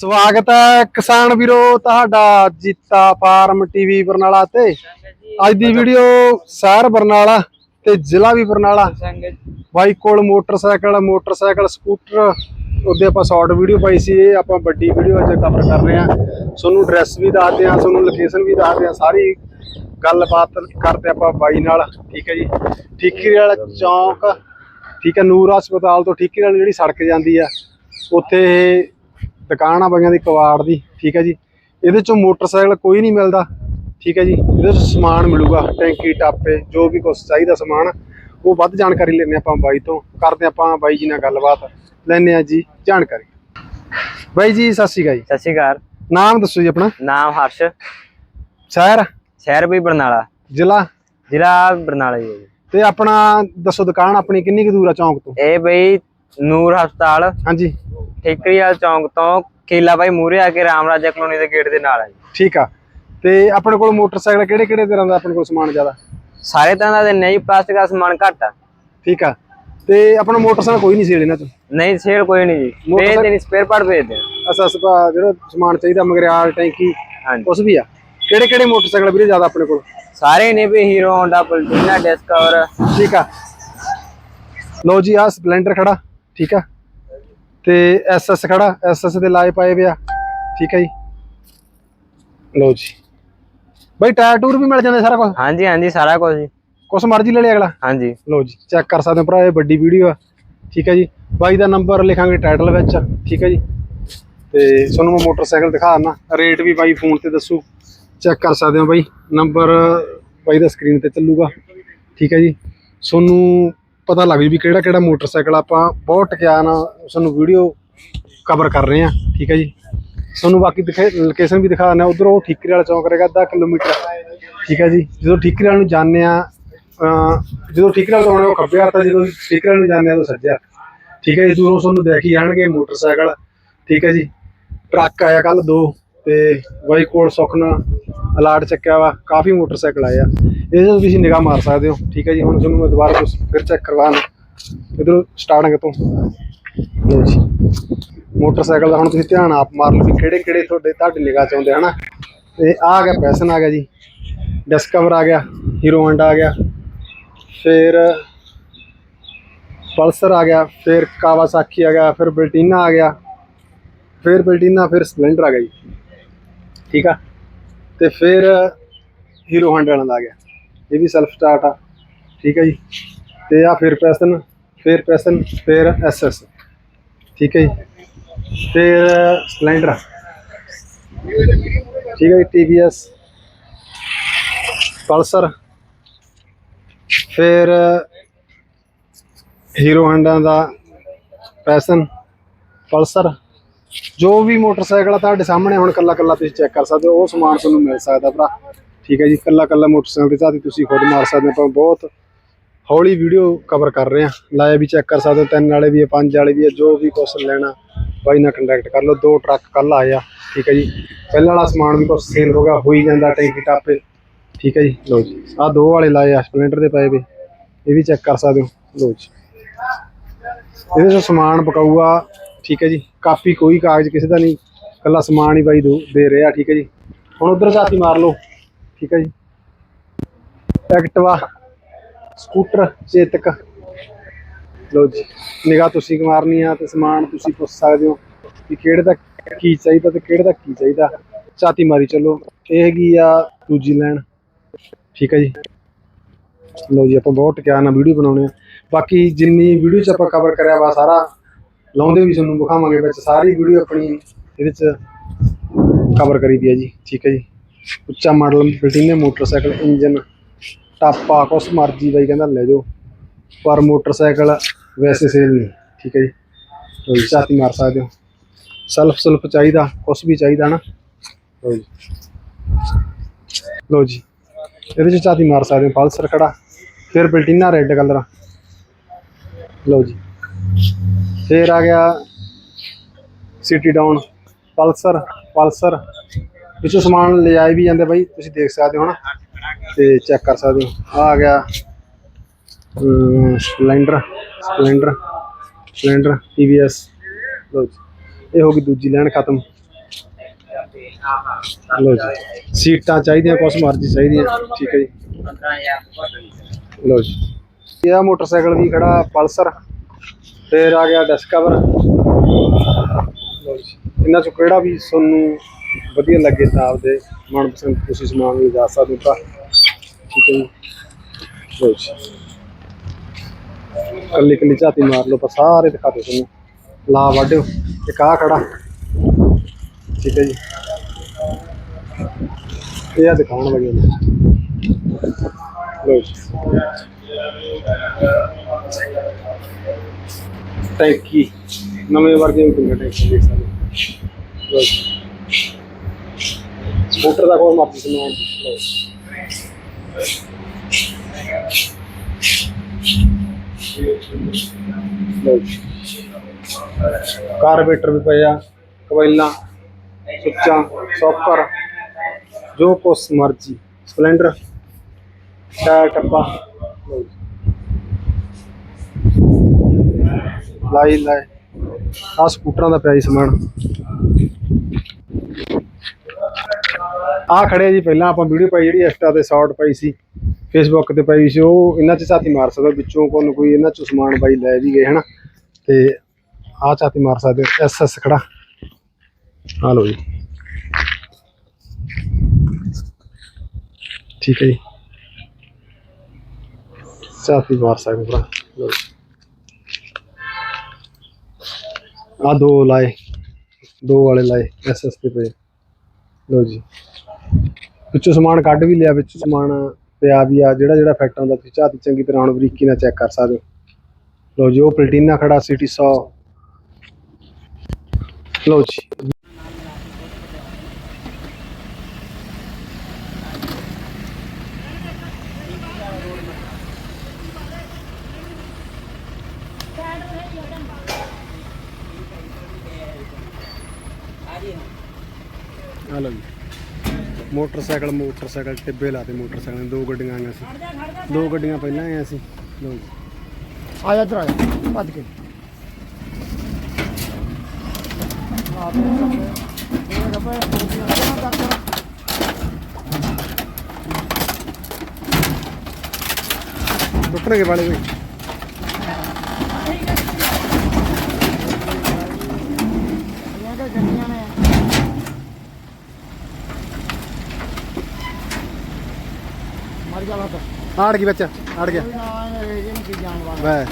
ਸਵਾਗਤ ਹੈ ਕਿਸਾਨ ਵੀਰੋ ਤੁਹਾਡਾ ਜੀਤਾ ਫਾਰਮ ਟੀਵੀ ਬਰਨਾਲਾ ਤੇ। ਅੱਜ ਦੀ ਵੀਡੀਓ ਸ਼ਹਿਰ ਬਰਨਾਲਾ ਤੇ ਜ਼ਿਲ੍ਹਾ ਵੀ ਬਰਨਾਲਾ। ਬਾਈ ਕੋਲ ਮੋਟਰਸਾਈਕਲ ਮੋਟਰਸਾਈਕਲ, ਸਕੂਟਰ, ਉਹਦੇ ਆਪਾਂ ਸ਼ਾਰਟ ਵੀਡੀਓ ਪਾਈ ਸੀ, ਇਹ ਆਪਾਂ ਵੱਡੀ ਵੀਡੀਓ ਅੱਜ ਕਵਰ ਕਰ ਰਹੇ ਹਾਂ। ਤੁਹਾਨੂੰ ਐਡਰੈਸ ਵੀ ਦੱਸਦੇ ਹਾਂ ਤੁਹਾਨੂੰ ਲੋਕੇਸ਼ਨ ਵੀ ਦੱਸਦੇ ਹਾਂ ਸਾਰੀ ਗੱਲਬਾਤ ਕਰਦੇ ਆਪਾਂ ਬਾਈ ਨਾਲ, ਠੀਕ ਹੈ ਜੀ। ਠੀਕਰੀ ਵਾਲਾ ਚੌਂਕ, ਠੀਕ ਹੈ, ਨੂਰ ਹਸਪਤਾਲ ਤੋਂ ਠੀਕਰੀ ਵਾਲੀ ਜਿਹੜੀ ਸੜਕ ਜਾਂਦੀ ਆ ਉੱਥੇ ਦੁਕਾਨ ਆ ਬਾਈਆਂ ਦੀ ਕਵਾੜ ਦੀ ਠੀਕ ਹੈ ਜੀ। ਇਹਦੇ ਚੋਂ ਮੋਟਰਸਾਈਕਲ ਕੋਈ ਨਹੀਂ ਮਿਲਦਾ ਠੀਕ ਹੈ ਜੀ। ਇਹਦੇ ਚ ਸਮਾਨ ਮਿਲੂਗਾ ਟੈਂਕੀ ਟਾਪੇ ਜੋ ਵੀ ਕੁਝ ਚਾਹੀਦਾ ਸਮਾਨ ਉਹ ਵੱਧ ਜਾਣਕਾਰੀ ਲੈਣੇ ਆਪਾਂ ਬਾਈ ਤੋਂ। ਕਰਦੇ ਆਪਾਂ ਬਾਈ ਜੀ ਨਾਲ ਗੱਲਬਾਤ ਲੈਣੇ ਆ ਜੀ ਜਾਣਕਾਰੀ। ਬਾਈ ਜੀ ਸਤਿ ਸ਼੍ਰੀ ਅਕਾਲ ਜੀ। ਸਤਿ ਸ਼੍ਰੀ ਅਕਾਲ। ਨਾਮ ਦੱਸੋ ਜੀ ਆਪਣਾ। ਨਾਮ ਹਰਸ਼। ਸ਼ਹਿਰ? ਸ਼ਹਿਰ ਵੀ ਬਰਨਾਲਾ। ਜ਼ਿਲ੍ਹਾ? ਜ਼ਿਲ੍ਹਾ ਬਰਨਾਲਾ ਜੀ। ਤੇ ਆਪਣਾ ਦੱਸੋ ਦੁਕਾਨ ਆਪਣੀ ਕਿੰਨੀ ਕੁ ਦੂਰ ਆ ਚੌਂਕ ਤੋਂ? ਇਹ ਬਈ ਨੂਰ ਹਸਪਤਾਲ ਹਾਂਜੀ। ਠੇਕਰੀ ਵਾਲ ਚੌਂਕ ਤੋਂ ਕੀਲਾ ਬਾਈ ਮੂਰੇ ਆ ਕੇ ਰਾਮਰਾਜਾ ਕਲੋਨੀ ਦੇ ਗੇਟ ਦੇ ਨਾਲ ਹੈ ਜੀ। ਠੀਕ ਆ। ਤੇ ਆਪਣੇ ਕੋਲ ਮੋਟਰਸਾਈਕਲ ਕਿਹੜੇ ਕਿਹੜੇ ਤਰ੍ਹਾਂ ਦਾ ਆਪਣੇ ਕੋਲ ਸਮਾਨ ਜ਼ਿਆਦਾ? ਸਾਰੇ ਤਰ੍ਹਾਂ ਦਾ ਆ ਜੀ ਪਲਾਸਟਿਕ ਦਾ ਸਮਾਨ ਘੱਟ ਆ। ਠੀਕ ਆ। ਤੇ ਆਪਣਾ ਮੋਟਰਸਾਈਕਲ ਕੋਈ ਨਹੀਂ ਸੇਲ ਇਹਨਾਂ ਚ ਨਹੀਂ ਸੇਲ ਕੋਈ ਨਹੀਂ ਜੀ। ਵੇਚਦੇ ਨਹੀਂ ਸਪੇਅਰ ਪਾਰਟ ਵੇਚਦੇ ਆ। ਅਸਾ ਸਪਾ ਜਿਹੜਾ ਸਮਾਨ ਚਾਹੀਦਾ ਮਗਰਿਆਲ ਟੈਂਕੀ ਹਾਂਜੀ। ਉਸ ਵੀ ਆ। ਕਿਹੜੇ ਕਿਹੜੇ ਮੋਟਰਸਾਈਕਲ ਵੀਰੇ ਜ਼ਿਆਦਾ ਆਪਣੇ ਕੋਲ? ਸਾਰੇ ਨੇ ਵੀ ਹੀਰੋ ਹੋਂਡਾ ਪਲਟੀਨਾ ਡਿਸਕਵਰ ਠੀਕ ਆ। ਲੋ ਜੀ ਆ ਸਪਲੈਂਡਰ ਖੜਾ। ਠੀਕ ਆ? ਤੇ ਐਸਐਸ ਖੜਾ ਐਸਐਸ ਦੇ ਲਾਏ ਪਾਏ ਵੇ ਆ। ਠੀਕ ਹੈ ਜੀ? ਲੋ ਜੀ। ਬਈ ਟਾਇਰ ਟੂਰ ਵੀ ਮਿਲ ਜਾਂਦੇ ਸਾਰਾ ਕੁਝ ਹਾਂਜੀ ਹਾਂਜੀ ਸਾਰਾ ਕੁਝ ਜੀ। ਕੁਛ ਮਰਜ਼ੀ ਲੈ ਲੈ ਅਗਲਾ। ਹਾਂਜੀ। ਲੋ ਜੀ। ਚੈੱਕ ਕਰ ਸਕਦੇ ਹੋ ਭਰਾ ਇਹ ਵੱਡੀ ਵੀਡੀਓ ਆ। ਠੀਕ ਹੈ ਜੀ? ਬਾਈ ਦਾ ਨੰਬਰ ਲਿਖਾਂਗੇ ਟਾਈਟਲ ਵਿੱਚ। ਠੀਕ ਹੈ ਜੀ? ਤੇ ਤੁਹਾਨੂੰ ਮੈਂ ਮੋਟਰਸਾਈਕਲ ਦਿਖਾ ਦਿੰਦਾ। ਰੇਟ ਵੀ ਬਾਈ ਫੋਨ ਤੇ ਦੱਸੂ। ਚੈੱਕ ਕਰ ਸਕਦੇ ਹੋ ਬਾਈ। ਨੰਬਰ ਬਾਈ ਦਾ ਸਕਰੀਨ ਤੇ ਚੱਲੂਗਾ। ਠੀਕ ਹੈ ਜੀ? ਤੁਹਾਨੂੰ ਪਤਾ ਲੱਗ ਜੂ ਵੀ ਕਿਹੜਾ ਕਿਹੜਾ ਮੋਟਰਸਾਈਕਲ ਆਪਾਂ ਬਹੁਤ ਟਕਿਆ ਨਾਲ ਤੁਹਾਨੂੰ ਵੀਡੀਓ ਕਵਰ ਕਰ ਰਹੇ ਆ ਠੀਕ ਹੈ ਜੀ? ਤੁਹਾਨੂੰ ਬਾਕੀ ਲੋਕੇਸ਼ਨ ਵੀ ਦਿਖਾ ਦਿੰਦੇ ਆ ਉਧਰ ਉਹ ਠੀਕਰੀ ਵਾਲਾ ਚੌਂਕ ਰਹੇਗਾ, ਅੱਧਾ ਕਿਲੋਮੀਟਰ। ਠੀਕ ਹੈ ਜੀ? ਜਦੋਂ ਠੀਕਰੀ ਵਾਲ ਨੂੰ ਜਾਂਦੇ ਆ ਜਦੋਂ ਠੀਕਰੀ ਵਾਲ ਤੋਂ ਆਉਣਾ, ਉਹ ਖੱਬੇ ਹੱਥ ਆ, ਜਦੋਂ ਠੀਕਰੀ ਵਾਲ ਨੂੰ ਜਾਂਦੇ ਆ ਤਾਂ ਸੱਜਾ ਠੀਕ ਹੈ ਜੀ? ਦੂਰੋਂ ਤੁਹਾਨੂੰ ਦੇਖ ਹੀ ਜਾਣਗੇ ਮੋਟਰਸਾਈਕਲ। ਠੀਕ ਹੈ ਜੀ? ਟਰੱਕ ਆਇਆ ਕੱਲ ਦੋ ਤੇ ਬਾਈ ਕੋਲ ਸੁਖਨਾ ਅਲਾਟ ਚੱਕਿਆ ਵਾ, ਕਾਫੀ ਮੋਟਰਸਾਈਕਲ ਆਇਆ ਇਹਦੇ ਤੋਂ ਤੁਸੀਂ ਨਿਗਾਹ ਮਾਰ ਸਕਦੇ ਹੋ। ਠੀਕ ਹੈ ਜੀ, ਹੁਣ ਤੁਹਾਨੂੰ ਮੈਂ ਦੁਬਾਰਾ ਕੁਛ ਫਿਰ ਚੈੱਕ ਕਰਵਾਉਣਾ ਇਧਰੋਂ ਸਟਾਰਟਿੰਗ ਤੋਂ। ਮੋਟਰਸਾਈਕਲ ਦਾ ਹੁਣ ਤੁਸੀਂ ਧਿਆਨ ਆਪ ਮਾਰ ਲਓ ਵੀ ਕਿਹੜੇ ਕਿਹੜੇ ਤੁਹਾਡੇ ਤੁਹਾਡੀ ਨਿਗਾਹ ਚ ਆਉਂਦੇ ਹਨਾ? ਤੇ ਆਹ ਆ ਗਿਆ ਪੈਸ਼ਨ ਆ ਗਿਆ ਜੀ। ਡਿਸਕਵਰ ਆ ਗਿਆ ਹੀਰੋ ਹਾਂਡਾ ਆ ਗਿਆ। ਫਿਰ ਪਲਸਰ ਆ ਗਿਆ, ਫਿਰ ਕਾਵਾਸਾਕੀ ਆ ਗਿਆ, ਫਿਰ ਬਲਟੀਨਾ ਆ ਗਿਆ। ਫਿਰ ਬਲਟੀਨਾ ਫਿਰ ਸਪਲੈਂਡਰ ਆ ਗਿਆ ਜੀ। ਠੀਕ ਆ? ਤੇ ਫਿਰ ਹੀਰੋ ਹੋਂਡਾ ਵਾਲਾ ਦਾ ਆ ਗਿਆ। ਇਹ ਵੀ ਸੈਲਫ ਸਟਾਰਟ ਆ। ਠੀਕ ਹੈ ਜੀ। ਤੇ ਆ ਫਿਰ ਪੈਸਨ ਫਿਰ ਪੈਸਨ ਫਿਰ ਐਸਐਸ। ਠੀਕ ਹੈ ਜੀ। ਫਿਰ ਸਪਲੈਂਡਰ ਠੀਕ ਹੈ ਜੀ ਟੀਵੀਐਸ ਪਲਸਰ। ਫਿਰ ਹੀਰੋ ਹੋਂਡਾ ਦਾ ਪੈਸ਼ਨ ਪਲਸਰ। ਜੋ ਵੀ ਮੋਟਰਸਾਈਕਲ ਆ ਤੁਹਾਡੇ ਸਾਹਮਣੇ, ਹੁਣ ਕੱਲਾ ਕੱਲਾ ਤੁਸੀਂ ਚੈੱਕ ਕਰ ਸਕਦੇ ਹੋ, ਉਹ ਸਮਾਨ ਤੁਹਾਨੂੰ ਮਿਲ ਸਕਦਾ ਭਰਾ। ਠੀਕ ਹੈ ਜੀ ਕੱਲਾ ਕੱਲਾ ਮੋਟਰਸਾਈਕਲ ਦੇ ਝਾਤੀ ਤੁਸੀਂ ਖੁਦ ਮਾਰ ਸਕਦੇ ਹੋ, ਆਪਾਂ ਬਹੁਤ ਹੌਲੀ ਵੀਡੀਓ ਕਵਰ ਕਰ ਰਹੇ ਹਾਂ। ਲਾਇਆ ਵੀ ਚੈੱਕ ਕਰ ਸਕਦੇ ਹੋ, ਤਿੰਨ ਵਾਲੇ ਵੀ ਆ ਪੰਜ ਵਾਲੇ ਵੀ ਆ ਜੋ ਵੀ ਕੁਛ ਲੈਣਾ, ਬਾਈ ਨਾਲ ਕੰਟੈਕਟ ਕਰ ਲਓ। ਦੋ ਟਰੱਕ ਕੱਲ ਆਏ ਆ, ਠੀਕ ਹੈ ਜੀ। ਪਹਿਲਾਂ ਵਾਲਾ ਸਮਾਨ ਵੀ ਕੁਛ ਸੇਲ ਹੋ ਗਿਆ ਹੋਈ ਜਾਂਦਾ ਟੈਂਕੀ ਟਾਪੇ ਠੀਕ ਹੈ ਜੀ ਲੋ ਜੀ। ਆਹ ਦੋ ਵਾਲੇ ਲਾਏ ਆ, ਸਪਲੈਂਡਰ ਦੇ ਪਏ ਵੇ। ਇਹ ਵੀ ਚੈੱਕ ਕਰ ਸਕਦੇ ਹੋ ਲੋ ਜੀ। ਇਹਦੇ ਚ ਸਮਾਨ ਪਕਾਊਆ ਠੀਕ ਹੈ ਜੀ। ਕਾਪੀ ਕੋਈ ਕਾਗਜ਼ ਕਿਸੇ ਦਾ ਨਹੀਂ ਕੱਲਾ ਸਮਾਨ ਹੀ ਬਾਈ ਦੋ- ਦੇ ਰਿਹਾ, ਠੀਕ ਹੈ ਜੀ। ਹੁਣ ਉਧਰ ਝਾਤੀ ਮਾਰ ਲਓ। ਠੀਕ ਹੈ ਜੀ। Activa, scooter, Chetak. ਲਓ ਜੀ, ਨਿਗਾਹ ਤੁਸੀਂ ਮਾਰਨੀ ਆ ਤੇ ਸਮਾਨ ਤੁਸੀਂ ਪੁੱਛ ਸਕਦੇ ਹੋ ਕਿ ਕਿਹੜੇ ਦਾ ਕੀ ਚਾਹੀਦਾ ਤੇ ਕਿਹੜੇ ਦਾ ਕੀ ਚਾਹੀਦਾ। ਝਾਤੀ ਮਾਰੀ ਚੱਲੋ, ਇਹ ਹੈਗੀ ਆ ਦੂਜੀ ਲਾਈਨ। ਠੀਕ ਹੈ ਜੀ। ਲਓ ਜੀ, ਆਪਾਂ ਬਹੁਤ ਟਕਿਆ ਨਾਲ ਵੀਡੀਓ ਬਣਾਉਣੇ ਆ। ਬਾਕੀ ਜਿੰਨੀ ਵੀਡੀਓ ਚ ਆਪਾਂ ਕਵਰ ਕਰਿਆ ਵਾ ਸਾਰਾ, ਲਾਉਂਦੇ ਵੀ ਤੁਹਾਨੂੰ ਵਿਖਾਵਾਂਗੇ ਵਿੱਚ ਸਾਰੀ ਵੀਡੀਓ ਆਪਣੀ ਇਹਦੇ ਚ ਕਵਰ ਕਰੀ ਦੀ ਹੈ ਜੀ। ਠੀਕ ਹੈ ਜੀ। ਉੱਚਾ ਮਾਡਲ ਬਲਟੀਨੇ ਮੋਟਰਸਾਈਕਲ, ਇੰਜਨ, ਟਾਪਾ, ਕੁਛ ਮਰਜ਼ੀ ਬਾਈ ਕਹਿੰਦਾ ਲੈ ਜਾਓ। ਪਰ ਮੋਟਰਸਾਈਕਲ ਵੈਸੇ ਸੇਲ ਨਹੀਂ, ਠੀਕ ਹੈ ਜੀ? ਲਓ ਜੀ ਝਾਤੀ ਮਾਰ ਸਕਦੇ ਹੋ। ਸੈਲਫ ਸੈਲਫ ਚਾਹੀਦਾ, ਕੁਛ ਵੀ ਚਾਹੀਦਾ ਨਾ। ਲਓ ਜੀ। ਲਓ ਜੀ, ਇਹਦੇ ਚ ਝਾਤੀ ਮਾਰ ਸਕਦੇ ਹੋ, ਪਲਸਰ ਖੜਾ, ਫਿਰ ਬਲਟੀਨਾ ਰੈੱਡ ਕਲਰ ਲਓ ਜੀ। ਫਿਰ ਆ ਗਿਆ ਸਿਟੀ ਡਾਊਨ ਪਲਸਰ ਪਲਸਰ। ਵਿੱਚੋਂ ਸਮਾਨ ਲਿਜਾਏ ਵੀ ਜਾਂਦੇ ਬਾਈ ਤੁਸੀਂ ਦੇਖ ਸਕਦੇ ਹੋ ਨਾ ਤੇ ਚੈੱਕ ਕਰ ਸਕਦੇ ਹੋ। ਆਹ ਆ ਗਿਆ ਅਮ, ਸਪਲੈਂਡਰ ਸਪਲੈਂਡਰ ਸਪਲੈਂਡਰ ਟੀਵੀਐਸ ਲਓ ਜੀ ਇਹ ਹੋ ਗਈ ਦੂਜੀ ਲਾਈਨ ਖਤਮ। ਲੋ ਜੀ ਸੀਟਾਂ ਚਾਹੀਦੀਆਂ ਕੁਛ ਮਰਜ਼ੀ ਚਾਹੀਦੀਆਂ। ਠੀਕ ਹੈ ਜੀ। ਲੋ ਜੀ ਇਹ ਮੋਟਰਸਾਈਕਲ ਵੀ ਖੜਾ ਪਲਸਰ। ਫਿਰ ਆ ਗਿਆ ਡਿਸਕਵਰ ਲੋ ਜੀ ਇਹਨਾਂ ਚੋਂ ਕਿਹੜਾ ਵੀ ਤੁਹਾਨੂੰ ਵਧੀਆ ਲੱਗੇ ਤਾਂ ਆਪਦੇ ਮਨਪਸੰਦ ਤੁਸੀਂ ਸਮਾਨ ਵੀ ਜਾ ਸਕਦੇ ਹੋ ਠੀਕ ਹੈ ਜੀ। ਲੋ ਜੀ। ਕੱਲੀ ਕੱਲੀ ਝਾਤੀ ਮਾਰ ਲਓ ਪਰ ਸਾਰੇ ਦਿਖਾ ਦਿਓ ਤੁਹਾਨੂੰ। ਲਾ ਵਾਢਿਓ। ਇੱਕ ਆ ਖੜਾ। ਠੀਕ ਹੈ ਜੀ। ਇਹ ਆ ਦਿਖਾਉਣ ਵਾਲੀ ਹੈ ਲੋ ਟੈਂਕੀ। ਨਵੇਂ ਵਰਗੇ ਵੀ ਟੈਂਕੀ ਦੇਖ ਸਕਦੇ ਹੋ। ਲਓ ਮੋਟਰ ਦਾ ਕੋਈ ਮਰਜ਼ੀ ਸਮਾਨ ਲਓ ਕਾਰਬੇਟਰ ਵੀ ਪਿਆ ਆ, ਕਬੈਲਾਂ, ਸੁੱਚਾਂ, ਸੌਕਰ, ਜੋ ਕੁਛ ਮਰਜ਼ੀ, ਸਪਲੈਂਡਰ, ਟਾਇਰ, ਟੱਪਾ। ਲਾਈ ਲਾਈ। ਆ ਸਕੂਟਰਾਂ ਦਾ ਪਿਆ ਜੀ ਸਮਾਨ। ਆ ਖੜੇ ਜੀ, ਪਹਿਲਾਂ ਆਪਾਂ ਵੀਡੀਓ ਪਾਈ ਜਿਹੜੀ ਇੰਸਟਾ ਤੇ ਸ਼ਾਰਟ ਪਾਈ ਸੀ ਫੇਸਬੁੱਕ ਤੇ ਪਾਈ ਸੀ, ਉਹ ਇਹਨਾਂ 'ਚ ਝਾਤੀ ਮਾਰ ਸਕਦਾ, ਵਿੱਚੋਂ ਕੋਈ ਨਾ ਕੋਈ ਇਹਨਾਂ 'ਚੋਂ ਸਮਾਨ ਬਾਈ ਲੈ ਵੀ ਗਏ, ਹਨਾ? ਤੇ ਆ ਝਾਤੀ ਮਾਰ ਸਕਦੇ ਐਸ ਐਸ ਖੜਾ। ਆ ਲਓ ਜੀ। ਠੀਕ ਹੈ ਜੀ। ਝਾਤੀ ਮਾਰ ਸਕਦੇ ਭਰਾ। ਲਓ ਆ ਦੋ ਲਾਏ, ਦੋ ਵਾਲੇ ਲਾਏ ਐਸ ਐਸ ਤੇ ਪਏ। ਲਓ ਜੀ। ਵਿੱਚੋਂ ਸਮਾਨ ਕੱਢ ਵੀ ਲਿਆ, ਵਿੱਚੋਂ ਸਮਾਨ ਪਿਆ ਵੀ ਆ, ਜਿਹੜਾ ਜਿਹੜਾ ਫੈਕਟ ਹੁੰਦਾ ਤੁਸੀਂ ਝਾਤੀ ਚੰਗੀ ਤਰ੍ਹਾਂ ਹੁਣ ਬਰੀਕੀ ਨਾਲ ਚੈੱਕ ਕਰ ਸਕਦੇ ਹੋ। ਲੋ ਜੀ, ਉਹ ਪਲਟੀਨਾ ਖੜਾ ਸਿਟੀ 100 ਲੋ ਜੀ। ਆ ਮੋਟਰਸਾਈਕਲ ਮੋਟਰਸਾਈਕਲ ਟਿੱਬੇ ਲਾਤੇ ਮੋਟਰਸਾਈਕਲ ਦੋ ਗੱਡੀਆਂ ਆਈਆਂ ਸੀ। ਦੋ ਗੱਡੀਆਂ ਪਹਿਲਾਂ ਆਈਆਂ ਸੀ। ਜੀ। ਆ ਜਾ ਇੱਧਰ ਆ ਜਾ। ਭੱਜ ਕੇ। ਟੁੱਟਣਗੇ ਵਾਲੇ ਵੀ ਗੱਡੀਆਂ ਨੇ ਮਰ ਜਾ ਲੱਤ ਆੜ ਗਈ ਬੱਚਾ ਆੜ ਗਿਆ। ਵੈ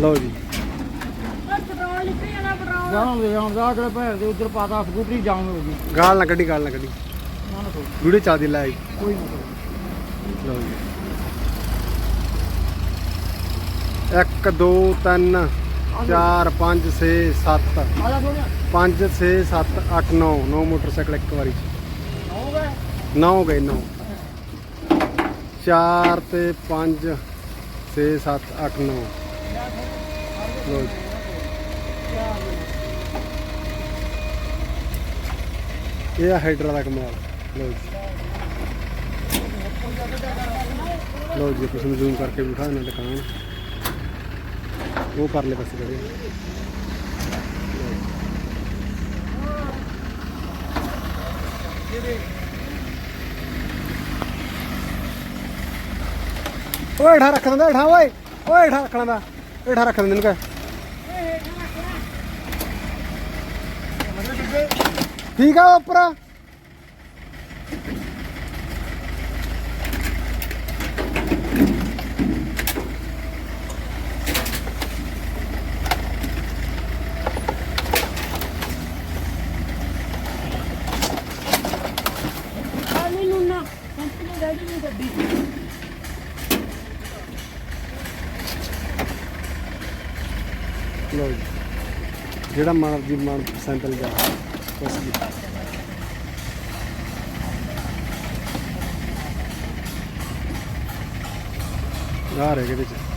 ਲਓ ਜੀ। ਜਾਣ ਦੇ ਜਾਣ ਦਾ ਅਗਲੇ ਭੈਣ ਦੇ ਉੱਧਰ ਪਾਤਾ ਸਕੂਟਰੀ ਜਾਣ ਹੋ ਗਈ। ਗਾਲ ਨਾ ਕੱਢੀ ਗਾਲ ਨਾ ਕੱਢੀ। ਵੀਡੀਓ ਚੱਲਦੀ ਲੈ ਕੋਈ ਨਹੀਂ ਲਓ ਜੀ। 1 2 3 4 5 6 7 ਆ ਜਾ ਥੋੜਿਆ 5 6 7 8 9 9 ਮੋਟਰਸਾਈਕਲ ਇੱਕ ਵਾਰੀ 9 ਗਏ 9 4 ਤੇ 5 6 7 8 9 ਲੋ ਜੀ। ਇਹ ਆ ਹਾਈਡਰਾ ਦਾ ਕਮਾਲ। ਲੋ ਜੀ। ਲੋ ਜੀ ਤੁਸੀਂ ਨੂੰ ਜ਼ੂਮ ਕਰਕੇ ਵਿਖਾ ਦੇਣਾ ਦੁਕਾਨ। ਉਹ ਕਰ ਲੈ ਬਸ ਕਰੇ ਓਏ ਠਾ ਰੱਖ ਦਿੰਦਾ, ਠਾ ਓਏ। ਓਏ ਠਾ ਰੱਖ ਦਿੰਦਾ ਇਹ ਠਾ ਰੱਖ ਦਿੰਦੇ ਨੂੰ ਕਹ। ਠੀਕ ਆ ਉੱਪਰ ਆਲੀ ਨੂੰ ਨਾ ਕੰਪਨੀ ਰੈਡੀ ਨਹੀਂ ਗੱਡੀ ਲੋ ਜੀ ਜਿਹੜਾ ਮਰਜ਼ੀ ਮਨ ਸੈਂਪਲ ਜਾ ਬਸ ਜੀ ਆ ਰਹੇ ਇਹਦੇ ਚ।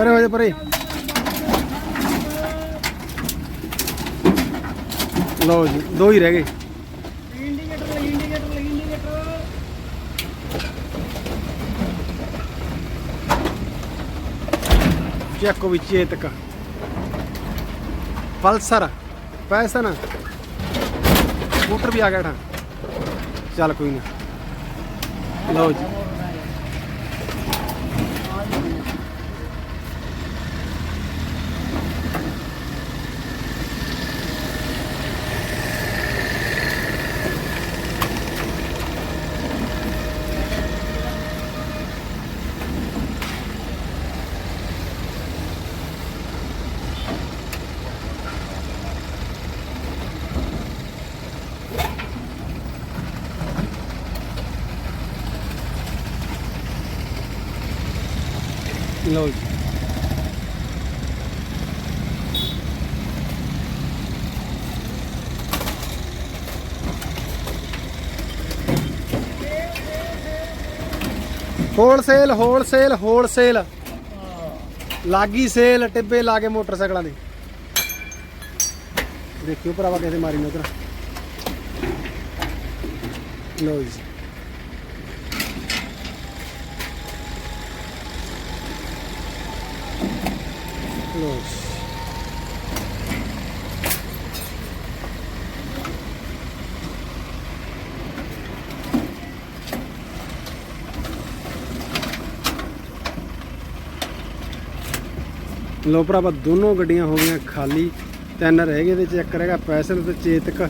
ਪਰੇ ਹੋ ਜਾ, ਪਰੇ। ਲਓ ਜੀ, ਦੋ ਹੀ ਰਹਿ ਗਏ। ਇੰਡੀਕੇਟਰ ਲਈ ਇੰਡੀਕੇਟਰ ਲਈ ਇੰਡੀਕੇਟਰ ਚੱਕੋ ਵਿੱਚ ਚੇਤਕ। ਪਲਸਰ, ਪੈਸਨ। ਸਕੂਟਰ ਵੀ ਆ ਗਿਆ ਠਾ। ਚੱਲ ਕੋਈ ਨਾ। ਲਓ ਜੀ। ਲਓ ਜੀ। ਹੋਲਸੇਲ ਹੋਲਸੇਲ ਹੋਲਸੇਲ ਲਾਗੀ ਸੇਲ ਟਿੱਬੇ ਲਾ ਕੇ ਮੋਟਰਸਾਈਕਲਾਂ ਦੇ। ਦੇਖਿਓ ਭਰਾਵਾ ਕਿਸੇ ਮਾਰੀ ਨਾ ਉਧਰ। ਲਓ ਜੀ। ਲਓ ਲੋ ਭਰਾਵਾ, ਦੋਨੋਂ ਗੱਡੀਆਂ ਹੋ ਗਈਆਂ ਖਾਲੀ। ਤਿੰਨ ਰਹਿ ਗਏ ਤੇ ਚੈੱਕ ਰਹੇਗਾ ਪੈਸਲ ਤੇ ਚੇਤਕ।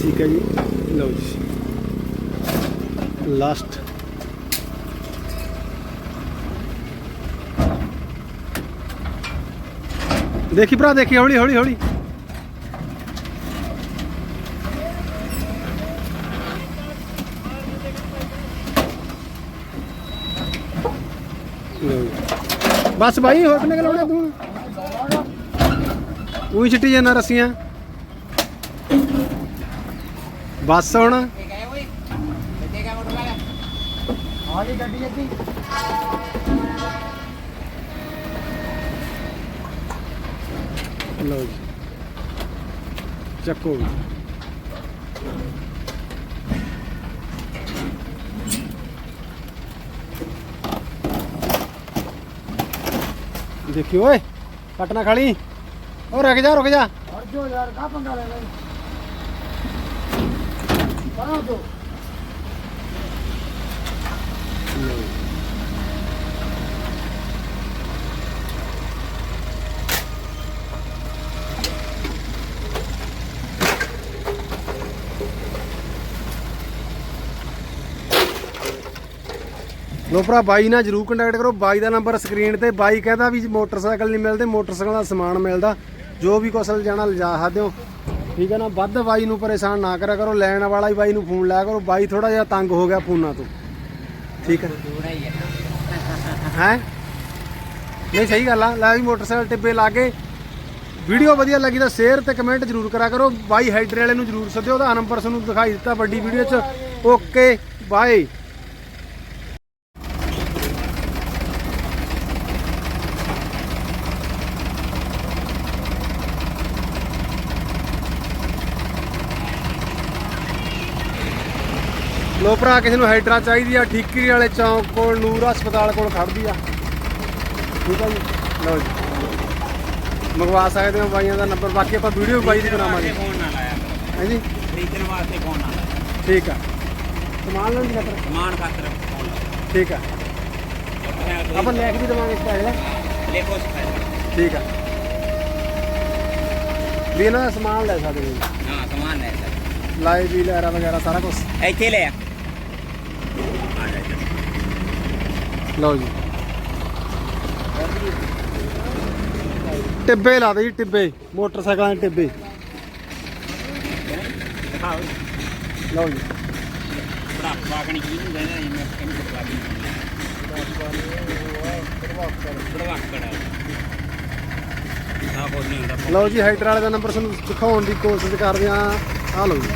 ਠੀਕ ਹੈ ਜੀ। ਲਓ ਜੀ। ਲਾਸਟ ਦੇਖੀ ਭਰਾ ਦੇਖੀ ਹੌਲੀ ਹੌਲੀ ਹੌਲੀ। ਜੀ ਬਸ ਭਾਈ ਹੋਰ ਕਿੰਨੇ ਲਾਉਣੇ ਤੂੰ? ਉਹੀ ਛਿੱਟੀ ਜਾਣਾ ਰੱਸੀਆਂ। ਬਸ ਹੁਣ। ਆ ਗਈ ਗੱਡੀ ਅੱਧੀ। ਲਓ ਜੀ ਚੱਕੋ ਵੀ। ਦੇਖਿਓ ਓਏ ਕੱਟਣਾ ਖਾਲੀ ਉਹ ਰੁਕ ਜਾ ਰੁਕ ਜਾ ਹਟ ਜੋ ਯਾਰ ਕਾ ਪੰਗਾ ਲੈ ਲੈ ਪਰਾਂ ਜੋ ਲੋ ਭਰਾ, ਬਾਈ ਨਾਲ ਜਰੂਰ ਕੰਟੈਕਟ ਕਰੋ। ਬਾਈ ਦਾ ਨੰਬਰ ਸਕਰੀਨ ਤੇ, ਬਾਈ ਕਹਿੰਦਾ ਵੀ ਮੋਟਰਸਾਈਕਲ ਨਹੀਂ ਮਿਲਦੇ, ਮੋਟਰਸਾਈਕਲ ਦਾ ਸਮਾਨ ਮਿਲਦਾ। ਜੋ ਵੀ ਕੁਛ ਜਾਣਾ, ਲਿਜਾ ਸਕਦੇ ਹੋ। ਠੀਕ ਹੈ ਨਾ, ਵੱਧ ਬਾਈ ਨੂੰ ਪਰੇਸ਼ਾਨ ਨਾ ਕਰਿਆ ਕਰੋ, ਲੈਣ ਵਾਲਾ ਹੀ ਬਾਈ ਨੂੰ ਫੋਨ ਲਾਇਆ ਕਰੋ। ਬਾਈ ਥੋੜਾ ਜਿਹਾ ਤੰਗ ਹੋ ਗਿਆ ਫੋਨਾਂ ਤੋਂ। ਠੀਕ ਹੈ। ਹੈ? ਨਹੀਂ, ਸਹੀ ਗੱਲ ਆ। ਲੈ ਵੀ ਮੋਟਰਸਾਈਕਲ ਟਿੱਬੇ ਲਾ ਕੇ। ਵੀਡੀਓ ਵਧੀਆ ਲੱਗੀ ਤਾਂ ਸ਼ੇਅਰ ਤੇ ਕਮੈਂਟ ਜਰੂਰ ਕਰਾ ਕਰੋ। ਬਾਈ ਹਾਈਡਰ ਵਾਲੇ ਨੂੰ ਜਰੂਰ ਸੱਦਿਓ, ਉਹਦਾ ਨੰਬਰ ਤੁਹਾਨੂੰ ਦਿਖਾਈ ਦਿੱਤਾ ਵੱਡੀ ਵੀਡੀਓ 'ਚ। ਓਕੇ ਬਾਏ ਲੋ ਭਰਾ ਕਿਸੇ ਨੂੰ ਹਾਈਡਰਾ ਚਾਹੀਦੀ ਆ ਠੀਕਰੀ ਵਾਲੇ ਚੌਂਕ ਕੋਲ ਨੂਰ ਹਸਪਤਾਲ ਕੋਲ ਖੜਦੀ ਆ। ਠੀਕ ਆ ਜੀ? ਲਓ ਜੀ। ਮੰਗਵਾ ਸਕਦੇ ਹੋ ਬਾਈਆਂ ਦਾ ਨੰਬਰ ਬਾਕੀ ਆਪਾਂ ਵੀਡੀਓ ਬਾਈ ਦੀ ਬਣਾਵਾਂਗੇ। ਫੋਨ ਨਾ ਲਾਇਆ ਹੈ ਜੀ? ਖਰੀਦਣ ਵਾਸਤੇ ਫੋਨ ਨਾ ਲਾਇਆ ਠੀਕ ਆ। ਸਮਾਨ ਲੈਣ ਦੀ ਖਾਤਰ? ਸਮਾਨ ਖਾਤਰ ਫੋਨ ਠੀਕ ਆ। ਆਪਾਂ ਲੈ ਕੇ ਵੀ ਦੇਵਾਂਗੇ ਇਸ ਪੈਸੇ ਸਿਖਾਇਆ ਠੀਕ ਆ। ਵੀ ਦਾ ਸਮਾਨ ਲੈ ਸਕਦੇ ਹੋ ਹਾਂ ਸਮਾਨ ਲੈ ਲੈ ਲਾਈਵ ਵੀ ਲੈਰਾ ਵਗੈਰਾ ਸਾਰਾ ਕੁਝ ਇੱਥੇ ਲੈ ਆ ਜਾ ਇੱਧਰ। ਲਓ ਜੀ। ਟਿੱਬੇ ਲਾ ਦੇ ਜੀ, ਟਿੱਬੇ। ਮੋਟਰਸਾਈਕਲਾਂ ਦੇ ਟਿੱਬੇ। ਲਓ ਜੀ। ਲਓ ਜੀ ਹਾਈਡਰ ਵਾਲੇ ਦਾ ਨੰਬਰ ਤੁਹਾਨੂੰ ਦਿਖਾਉਣ ਦੀ ਕੋਸ਼ਿਸ਼ ਕਰਦੇ ਆ ਆ ਲਓ ਜੀ।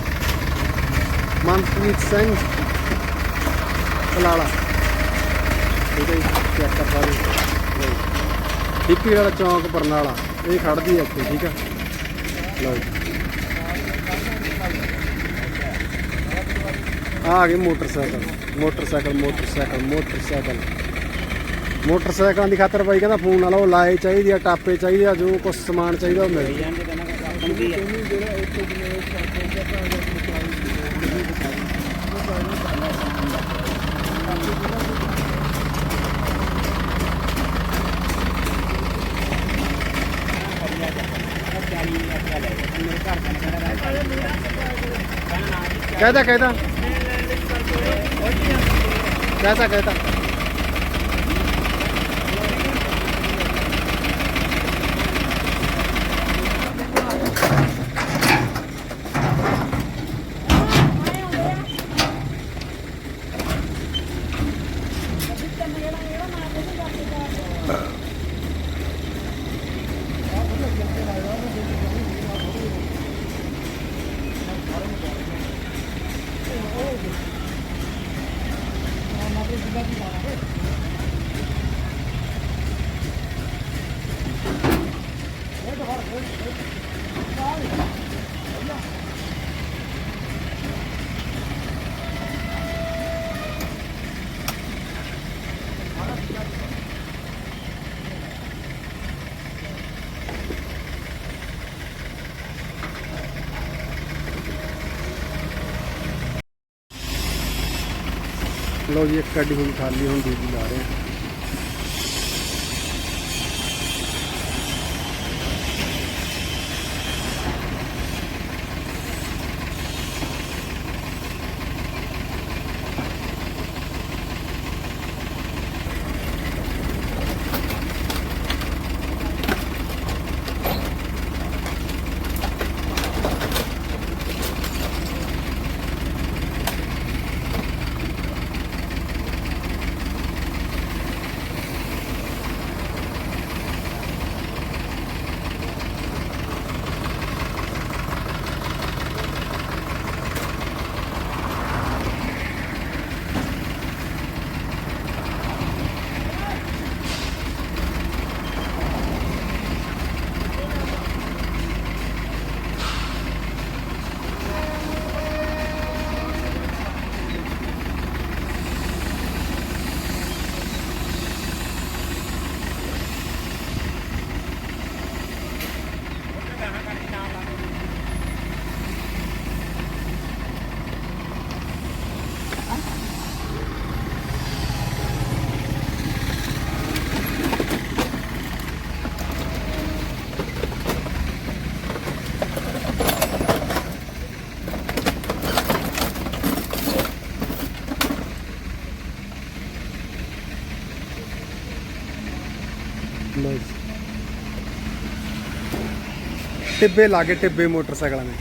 ਮਨਪ੍ਰੀਤ ਸਿੰਘ। ਕਲਾਲਾ ਠੀਕ ਹੈ ਚੈੱਕ ਕਰ ਸਕਦੇ ਹੋ। ਵਾਲਾ ਚੌਂਕ ਬਰਨਾਲਾ, ਇਹ ਖੜਦੀ ਹੈ ਇੱਥੇ, ਠੀਕ ਹੈ ਲਓ ਆ ਗਏ ਮੋਟਰਸਾਈਕਲ ਮੋਟਰਸਾਈਕਲ ਮੋਟਰਸਾਈਕਲ ਮੋਟਰਸਾਈਕਲ। ਮੋਟਰਸਾਈਕਲਾਂ ਦੀ ਖਾਤਰ ਬਾਈ ਕਹਿੰਦਾ ਫੋਨ ਵਾਲਾ, ਉਹ ਲਾਏ ਚਾਹੀਦੀ ਆ, ਟਾਪੇ ਚਾਹੀਦੇ ਆ, ਜੋ ਕੁਝ ਸਮਾਨ ਚਾਹੀਦਾ ਉਹ ਮਿਲ ਜਾਂਦੇ ਕਹਿਦਾ ਕਹਿਦਾ ਕਹਿਦਾ ਕਹਿਦਾ ਲੋ ਜੀ ਇੱਕ ਗੱਡੀ ਹੁਣ ਖਾਲੀ ਹੁੰਦੀ ਦੂਜੀ ਲਾ ਰਹੇ ਆ ਟਿੱਬੇ ਲਾਗੇ ਟਿੱਬੇ ਮੋਟਰਸਾਈਕਲਾਂ ਦੇ।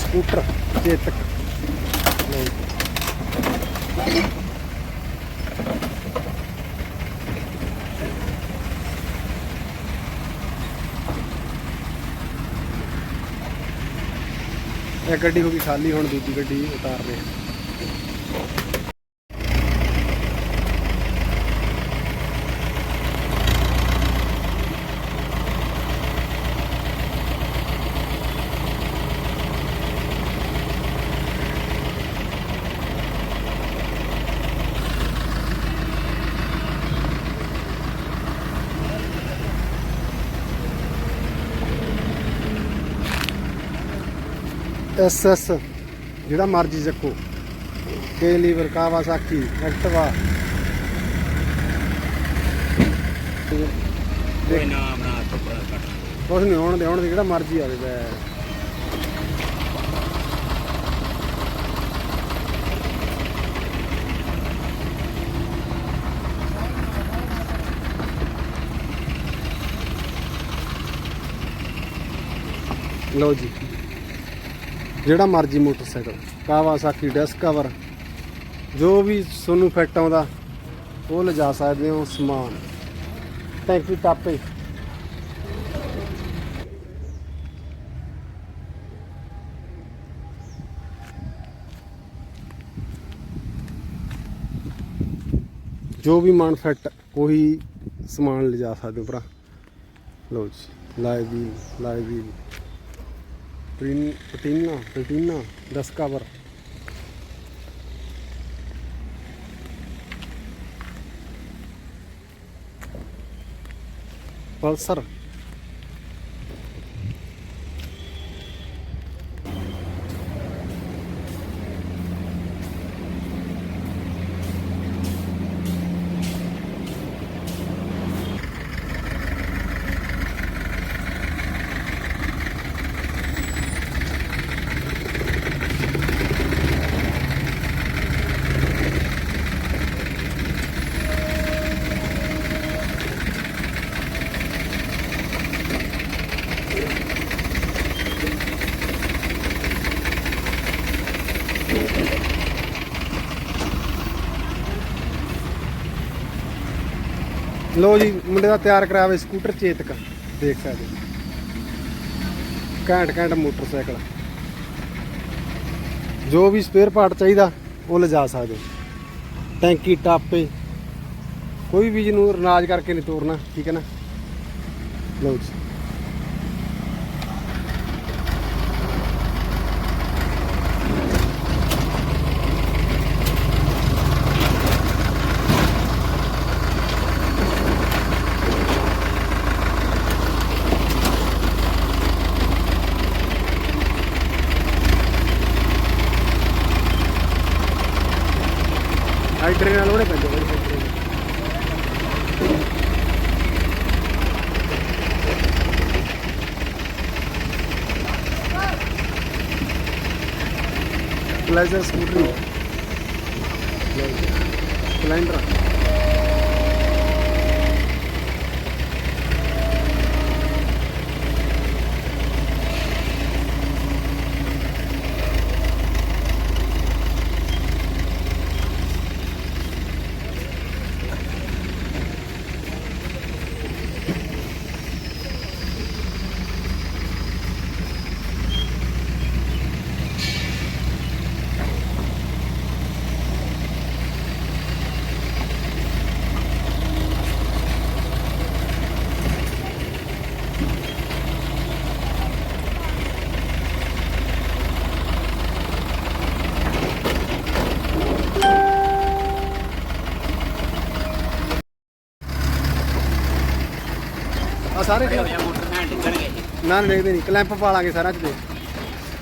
ਸਕੂਟਰ ਚੇਤਕ। ਲਓ ਇੱਕ ਗੱਡੀ ਹੋ ਗਈ ਖਾਲੀ ਹੁਣ ਦੂਜੀ ਗੱਡੀ ਉਤਾਰ ਰਹੇ ਐਸ ਐਸ ਜਿਹੜਾ ਮਰਜ਼ੀ ਚੱਕੋ। ਕੇ ਲੀਵਰ ਕਾਵਾਸਾਕੀ ਐਕਟਿਵਾ। ਕੋਈ ਨਾ ਬਣਾ ਤੋਂ ਕੱਟ ਕੁਛ ਨਹੀਂ ਆਉਣ ਦੇ ਆਉਣ ਦੇ ਜਿਹੜਾ ਮਰਜ਼ੀ ਆਵੇ ਬੈ ਲਓ ਜੀ। ਜਿਹੜਾ ਮਰਜ਼ੀ ਮੋਟਰਸਾਈਕਲ ਕਾਵਾਸਾਕੀ ਕਵਰ ਜੋ ਵੀ ਤੁਹਾਨੂੰ ਫਿੱਟ ਆਉਂਦਾ, ਉਹ ਲਿਜਾ ਸਕਦੇ ਹੋ ਸਮਾਨ। ਟੈਂਕੀ ਟਾਪੇ। ਜੋ ਵੀ ਮਨ ਫਿੱਟ ਉਹੀ ਸਮਾਨ ਲਿਜਾ ਸਕਦੇ ਹੋ ਭਰਾ। ਲੋ ਜੀ ਲਾਈਵ ਵੀ ਲਾਈਵ ਵੀ ਪ੍ਰਿਨ ਪਟੀਨਾ ਪਟੀਨਾ ਡਸਕਵਰ ਪਲਸਰ। ਲੋ ਜੀ, ਮੁੰਡੇ ਦਾ ਤਿਆਰ ਕਰਾਇਆ ਹੋਇਆ ਸਕੂਟਰ ਚੇਤਕ। ਦੇਖ ਸਕਦੇ ਹੋ। ਘੈਂਟ ਘੈਂਟ ਮੋਟਰਸਾਈਕਲ। ਜੋ ਵੀ ਸਪੇਅਰ ਪਾਰਟ ਚਾਹੀਦਾ, ਉਹ ਲਿਜਾ ਸਕਦੇ ਟੈਂਕੀ, ਟਾਪੇ, ਕੋਈ ਵੀ ਜਿਹਨੂੰ ਰਨਾਜ ਕਰਕੇ ਨਹੀਂ ਤੋਰਨਾ, ਠੀਕ ਹੈ ਨਾ? ਲਓ ਜੀ। зараз. ਸਾਰੇ ਖੜੇ ਹੋ ਜਾ ਮੋਟਰ ਨਾਲ ਡਿੱਗਣਗੇ ਨਾ ਨਾ ਦੇਖਦੇ ਨਹੀਂ ਕਲੈਂਪ ਪਾ ਲਾਂਗੇ ਸਾਰਾ ਚ ਦੇ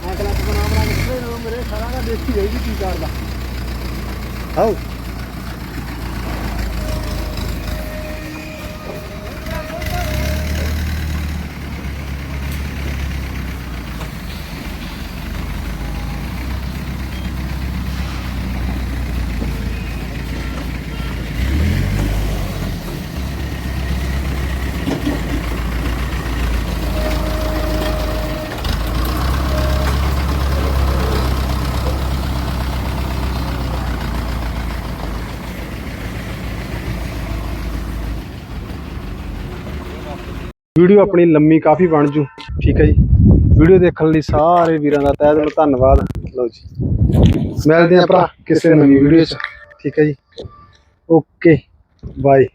ਹਾਂ ਕਲੈਂਪ ਬਣਾ ਬਣਾ ਕੇ ਮੇਰੇ ਸਾਰਾ ਦਾ ਦੇਖੀ ਜਾਈਦੀ ਕੀ ਕਰਦਾ ਆਓ। ਵੀਡੀਓ ਆਪਣੀ ਲੰਮੀ ਕਾਫੀ ਬਣ ਜੂ। ਠੀਕ ਹੈ ਜੀ। ਵੀਡੀਓ ਦੇਖਣ ਲਈ ਸਾਰੇ ਵੀਰਾਂ ਦਾ ਤਹਿ ਦਿਲੋਂ, ਧੰਨਵਾਦ। ਲਓ ਜੀ। ਮਿਲਦੇ ਆਂ ਭਰਾ ਕਿਸੇ ਨਵੀਂ ਵੀਡੀਓ 'ਚ। ਠੀਕ ਹੈ ਜੀ। ਓਕੇ। ਬਾਏ